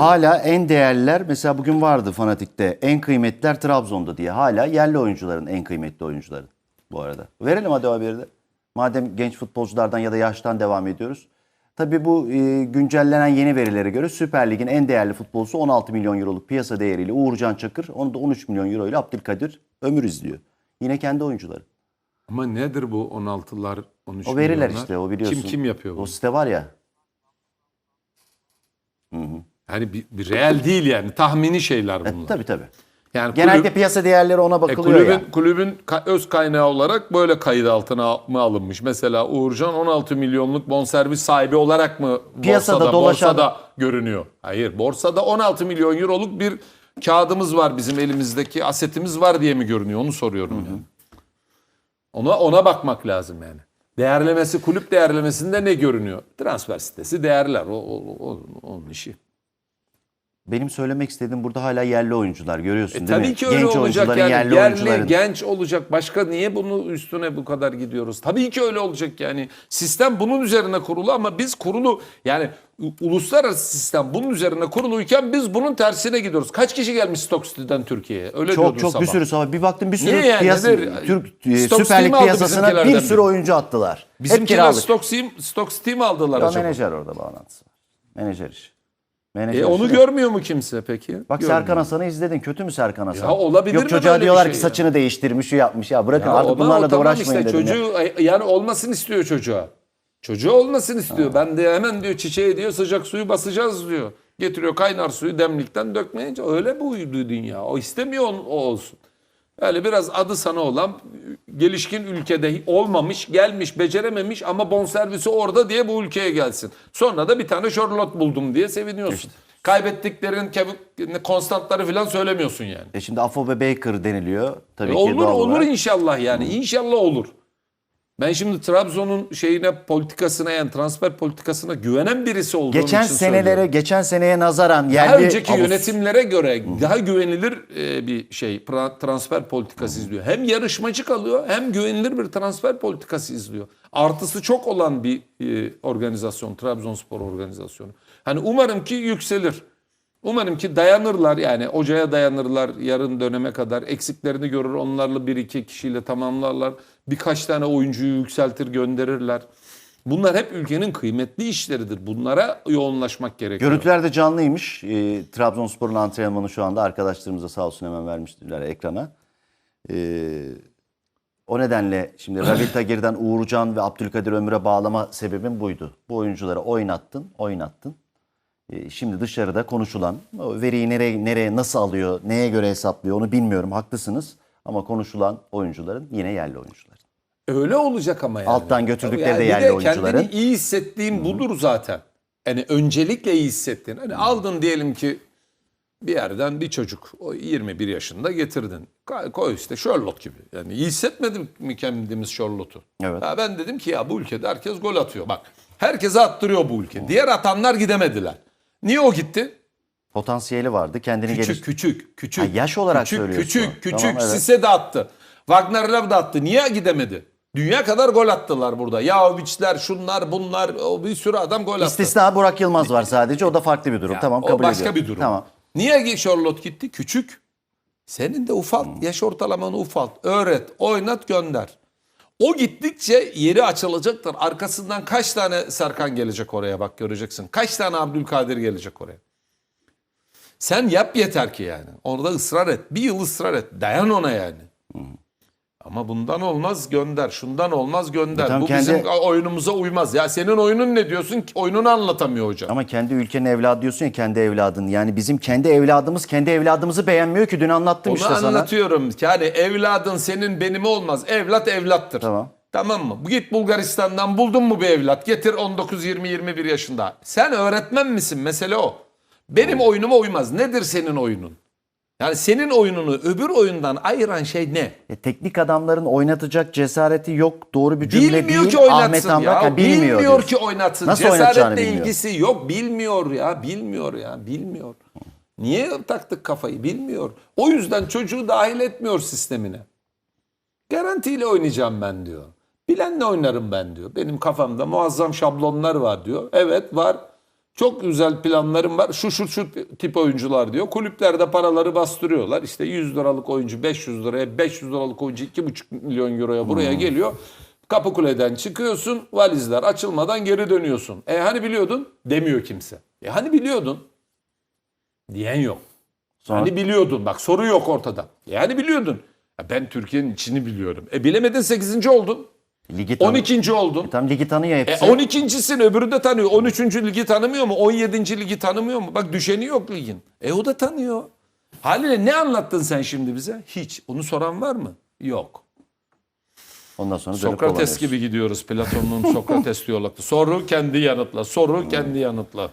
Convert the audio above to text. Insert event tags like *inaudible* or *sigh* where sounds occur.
Hala en değerliler mesela bugün vardı Fanatik'te en kıymetliler Trabzon'da diye. Hala yerli oyuncuların en kıymetli oyuncuları bu arada. Verelim hadi o haberi de. Madem genç futbolculardan ya da yaştan devam ediyoruz. Tabii bu e, güncellenen yeni verilere göre Süper Lig'in en değerli futbolcusu 16 milyon euroluk piyasa değeriyle Uğurcan Çakır. Onu da 13 milyon euro ile Abdülkadir Ömür izliyor. Yine kendi oyuncuları. Ama nedir bu 16'lar 13 O veriler milyonlar? işte o biliyorsun. Kim kim yapıyor O bunu? site var ya. Hani bir, bir reel değil yani tahmini şeyler E, bunlar. tabii tabii. Yani Genelde kulüp- piyasa değerleri ona E, bakılıyor kulübün ya. kulübün ka- öz kaynağı olarak böyle kayıt altına mı alınmış? Mesela Uğurcan 16 milyonluk bonservis sahibi olarak mı Piyasada borsada, dolaşan- borsada görünüyor? Hayır, borsada 16 milyon euroluk bir kağıdımız var bizim elimizdeki asetimiz var diye mi görünüyor? Onu soruyorum yani. Ona ona bakmak lazım yani. Değerlemesi kulüp değerlemesinde ne görünüyor? Transfer sitesi değerler. O, o- o- onun işi. Benim söylemek istediğim burada hala yerli oyuncular görüyorsun değil E, Tabii mi? ki öyle Genç olacak yani. yerli, Yerli, oyuncuların. genç olacak. Başka niye bunu üstüne bu kadar gidiyoruz? Tabii ki öyle olacak yani. Sistem bunun üzerine kurulu ama biz kurulu yani uluslararası sistem bunun üzerine kuruluyken biz bunun tersine gidiyoruz. Kaç kişi gelmiş Stock City'den Türkiye'ye? Öyle çok çok sabah. bir sürü sabah. Bir baktım bir sürü Niye yani? piyasa, Nedir? Türk e, Stock Süper Lig piyasasına bir sürü oyuncu attılar. Bizimkiler. Stock City, Stock City mi aldılar Ya acaba? menajer orada bağlantısı. Menajer işi. Menajer E, onu de- görmüyor mu kimse peki? Bak Görmüyor. Serkan Hasan'ı izledin. Kötü mü Serkan Hasan? Ya olabilir Yok mi çocuğa böyle bir diyorlar şey ki ya? saçını değiştirmiş, şu yapmış. Ya bırakın Ya artık ama bunlarla da tamam uğraşmayın işte dedim ya. çocuğu yani olmasını istiyor çocuğa. Çocuğu olmasını istiyor. Ben de hemen diyor çiçeğe diyor sıcak suyu basacağız diyor. Getiriyor kaynar suyu demlikten dökmeyince öyle buydu dünya. O istemiyor o o olsun. Öyle biraz adı sana olan gelişkin ülkede olmamış, gelmiş, becerememiş ama bonservisi orada diye bu ülkeye gelsin. Sonra da bir tane Charlotte buldum diye seviniyorsun. Kaybettiklerin Kevin konstantları falan söylemiyorsun yani. E şimdi Afobe Baker deniliyor. Tabii E ki olur olur inşallah yani. İnşallah olur. Ben şimdi Trabzon'un şeyine politikasına yani transfer politikasına güvenen birisi olduğum Geçen için senelere, söylüyorum. geçen seneye nazaran Daha yerli önceki Avus- yönetimlere göre daha güvenilir e, bir şey transfer politikası izliyor. Hem yarışmacı kalıyor hem güvenilir bir transfer politikası izliyor. Artısı çok olan bir e, organizasyon Trabzonspor organizasyonu. Hani umarım ki yükselir. Umarım ki dayanırlar yani hocaya dayanırlar yarın döneme kadar eksiklerini görür onlarla bir iki kişiyle tamamlarlar. Birkaç tane oyuncuyu yükseltir gönderirler. Bunlar hep ülkenin kıymetli işleridir. Bunlara yoğunlaşmak gerekiyor. Görüntüler de canlıymış. E, Trabzonspor'un antrenmanı şu anda arkadaşlarımıza sağ olsun hemen vermiştiler ekrana. E, o nedenle şimdi *coughs* Rabil Tagir'den Uğurcan ve Abdülkadir Ömür'e bağlama sebebim buydu. Bu oyuncuları oynattın, oynattın. E, şimdi dışarıda konuşulan, o veriyi nereye, nereye nasıl alıyor, neye göre hesaplıyor onu bilmiyorum. Haklısınız. Ama konuşulan oyuncuların yine yerli oyuncular. Öyle olacak ama yani. Alttan götürdükleri de bir yerli oyuncuların. Kendini iyi hissettiğin budur zaten. Yani öncelikle iyi hissettiğin. Hani aldın diyelim ki bir yerden bir çocuk o 21 yaşında getirdin. Koy- işte Charlotte gibi. Yani iyi hissetmedik mi kendimiz Charlotte'u? Evet. Ya ben dedim ki ya bu ülkede herkes gol atıyor. Bak herkese attırıyor bu ülke. Diğer atanlar gidemediler. Niye o gitti? Potansiyeli vardı. Kendini Küçük geliş... küçük küçük. Ha, yaş olarak küçük, söylüyorsun. Küçük küçük Tamam, evet. Sise de attı. Wagner Love da attı. Niye gidemedi? Dünya kadar gol attılar burada. Yahovic'ler, şunlar, bunlar, o bir sürü adam gol attı. İstisna Burak Yılmaz var sadece. O da farklı bir durum. Ya, tamam o kabul başka ediyorum. bir durum. Tamam. Niye Charlotte gitti? Küçük. Senin de ufalt. Yaş ortalamanı ufalt. Öğret, oynat, gönder. O gittikçe yeri açılacaktır. Arkasından kaç tane Serkan gelecek oraya bak göreceksin. Kaç tane Abdülkadir gelecek oraya. Sen yap yeter ki yani. Orada ısrar et. Bir yıl ısrar et. Dayan ona yani. Ama bundan olmaz gönder. Şundan olmaz gönder. Tamam, Bu kendi- bizim oyunumuza uymaz. Ya senin oyunun ne diyorsun? Oyununu anlatamıyor hocam. Ama kendi ülkenin evladı diyorsun ya kendi evladın. Yani bizim kendi evladımız kendi evladımızı beğenmiyor ki. Dün anlattım Onu işte sana. anlatıyorum. Yani evladın senin benim olmaz. Evlat evlattır. Tamam. Tamam mı? Git Bulgaristan'dan buldun mu bir evlat? Getir 19, 20, 21 yaşında. Sen öğretmen misin? Mesele o. Benim oyunuma uymaz. Nedir senin oyunun? Yani senin oyununu öbür oyundan ayıran şey ne? E, teknik adamların oynatacak cesareti yok. Doğru bir cümle Bilmiyor değil. ki oynatsın Ahmet Hamrak ya. bilmiyor. bilmiyor ki oynatsın. Nasıl Cesaretle bilmiyor. ilgisi yok. Bilmiyor ya. Bilmiyor ya. Bilmiyor. Niye taktık kafayı? Bilmiyor. O yüzden çocuğu dahil etmiyor sistemine. Garantiyle oynayacağım ben diyor. Bilenle oynarım ben diyor. Benim kafamda muazzam şablonlar var diyor. Evet var. Çok güzel planlarım var. Şu şu şu tip oyuncular diyor. Kulüplerde paraları bastırıyorlar. İşte 100 liralık oyuncu 500 liraya, 500 liralık oyuncu 2,5 milyon euroya buraya geliyor. Kapıkule'den çıkıyorsun, valizler açılmadan geri dönüyorsun. E hani biliyordun? Demiyor kimse. E hani biliyordun? Diyen yok. Sonra Hani biliyordun. Bak soru yok ortada. E hani biliyordun? Ya ben Türkiye'nin içini biliyorum. E bilemedin 8. oldun. Ligi tanı- 12. oldun. Tam ligi tanıyor E hepsi. 12.sin öbürü de tanıyor. 13. ligi tanımıyor mu? 17. ligi tanımıyor mu? Bak düşeni yok ligin. E o da tanıyor. Haliyle ne anlattın sen şimdi bize? Hiç. Onu soran var mı? Yok. Ondan sonra dönüp Sokrates dolanıyorsun. gibi gidiyoruz. Platon'un Sokrates diyalogtu. Soru kendi yanıtla. Soru kendi yanıtla.